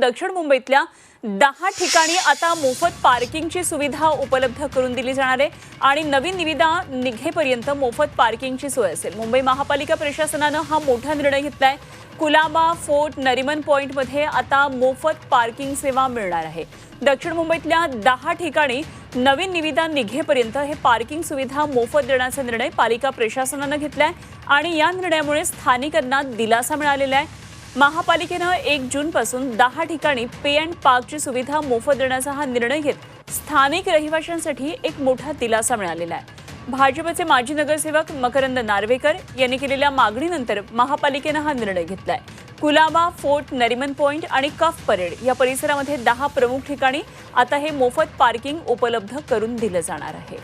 दक्षिण मुंबईतल्या दहा ठिकाणी आता मोफत पार्किंगची सुविधा उपलब्ध करून दिली जाणार आहे आणि नवीन निविदा निघेपर्यंत मोफत पार्किंगची सोय असेल. मुंबई महापालिका प्रशासनानं हा मोठा निर्णय घेतलाय. कुलाबा फोर्ट नरिमन पॉईंटमध्ये आता मोफत पार्किंग सेवा मिळणार आहे. दक्षिण मुंबईतल्या दहा ठिकाणी नवीन निविदा निघेपर्यंत हे पार्किंग सुविधा मोफत देण्याचा निर्णय पालिका प्रशासनानं घेतलाय आणि या निर्णयामुळे स्थानिकांना दिलासा मिळालेला आहे. महापालिकेनं एक जूनपासून दहा ठिकाणी पे अँड पार्कची सुविधा मोफत देण्याचा हा निर्णय घेत स्थानिक रहिवाशांसाठी एक मोठा दिलासा मिळालेला आहे. भाजपचे माजी नगरसेवक मकरंद नार्वेकर यांनी केलेल्या मागणीनंतर महापालिकेनं हा निर्णय घेतलाय. कुलाबा फोर्ट नरिमन पॉइंट आणि कफ परेड या परिसरामध्ये दहा प्रमुख ठिकाणी आता हे मोफत पार्किंग उपलब्ध करून दिलं जाणार आहे.